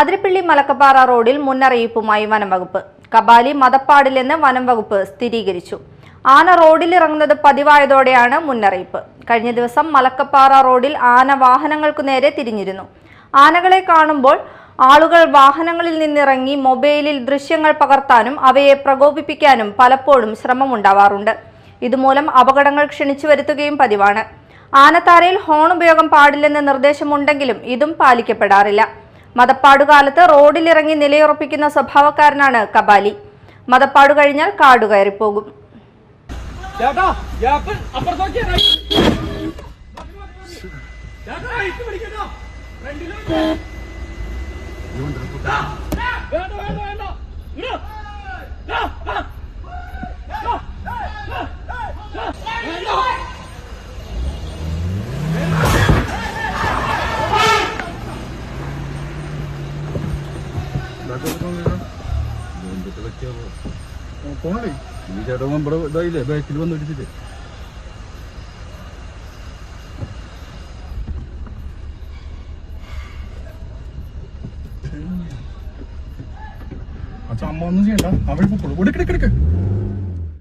അതിരപ്പള്ളി മലക്കപ്പാറ റോഡിൽ മുന്നറിയിപ്പുമായി വനംവകുപ്പ്. കബാലി മതപ്പാടില്ലെന്ന് വനംവകുപ്പ് സ്ഥിരീകരിച്ചു. ആന റോഡിലിറങ്ങുന്നത് പതിവായതോടെയാണ് മുന്നറിയിപ്പ്. കഴിഞ്ഞ ദിവസം മലക്കപ്പാറ റോഡിൽ ആന വാഹനങ്ങൾക്കു നേരെ തിരിഞ്ഞിരുന്നു. ആനകളെ കാണുമ്പോൾ ആളുകൾ വാഹനങ്ങളിൽ നിന്നിറങ്ങി മൊബൈലിൽ ദൃശ്യങ്ങൾ പകർത്താനും അവയെ പ്രകോപിപ്പിക്കാനും പലപ്പോഴും ശ്രമമുണ്ടാവാറുണ്ട്. ഇതുമൂലം അപകടങ്ങൾ ക്ഷണിച്ചു വരുത്തുകയും പതിവാണ്. ആനത്താരയിൽ ഹോൺ ഉപയോഗം പാടില്ലെന്ന നിർദ്ദേശമുണ്ടെങ്കിലും ഇതും പാലിക്കപ്പെടാറില്ല. മതപ്പാടുകാലത്ത് റോഡിലിറങ്ങി നിലയുറപ്പിക്കുന്ന സ്വഭാവക്കാരനാണ് കബാലി മതപ്പാട് കഴിഞ്ഞാൽ കാടു കയറിപ്പോകും ചേട്ടാ ചേട്ടാ പോണേ ഈ ചേട്ടൻ നമ്മുടെ ഇതായില്ലേ ബാക്കിൽ വന്ന് ഇടിച്ചിട്ട് അച്ഛ അമ്മ ഒന്നും ചെയ്യണ്ട. അവിടെ പൊക്കോളൂ എടുക്കെടുക്കെടുക്ക്